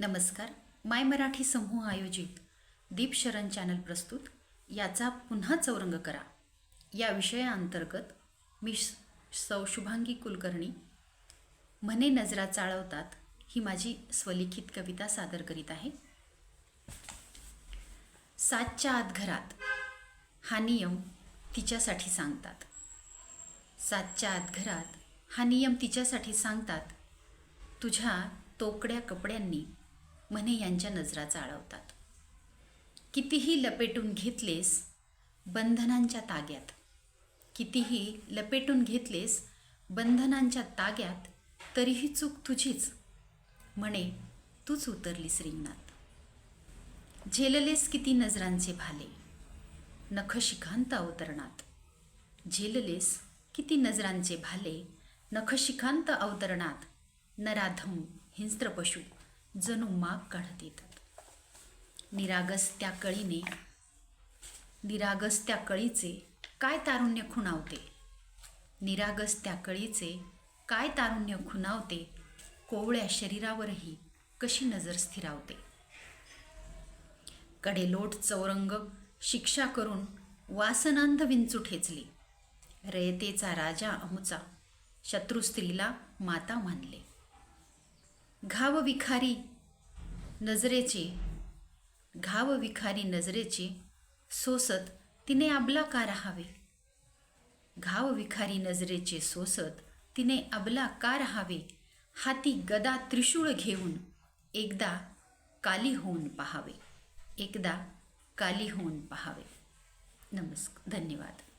नमस्कार. माय मराठी समूह आयोजित दीपशरण चॅनल प्रस्तुत. याचा पुन्हा चौरंग करा. या विषयाअंतर्गत मी श- सौ शुभांगी कुलकर्णी. म्हणे नजरा चाळवतात ही माझी स्वलिखित कविता सादर करीत आहे. सातच्या आत घरात हा नियम तिच्यासाठी सांगतात. सातच्या आत घरात हा नियम तिच्यासाठी सांगतात. तुझ्या तोकड्या कपड्यांनी म्हणे यांच्या नजरा चाळवतात. कितीही लपेटून घेतलेस बंधनांच्या ताग्यात. कितीही लपेटून घेतलेस बंधनांच्या ताग्यात तरीही चूक तुझीच. म्हणे तूच उतरलीस रिंगणात. झेललेस किती नजरांचे भाले. नखशिखांत अवतरणात. झेललेस किती नजरांचे भाले. नखशिखांत अवतरणात. नराधम हिंस्त्र पशु. जणू माग काढत येतात. निरागस त्या कळीने निरागस त्या कळीचे काय तारुण्य खुणावते? निरागस त्या कळीचे काय तारुण्य खुणावते? कोवळ्या शरीरावरही कशी नजर स्थिरावते? कडेलोट चौरंग शिक्षा करून वासनांध विंचू ठेचली. रयतेचा राजा अमुचा शत्रू स्त्रीला माता मानले. घाव विखारी नजरेचे घाव विखारी नजरेचे सोसत तिने अबला का राहावे. घाव विखारी नजरेचे सोसत तिने अबला का राहावे. हाती गदा त्रिशूळ घेऊन एकदा काली होऊन पहावे. एकदा काली होऊन पहावे. नमस्कार धन्यवाद.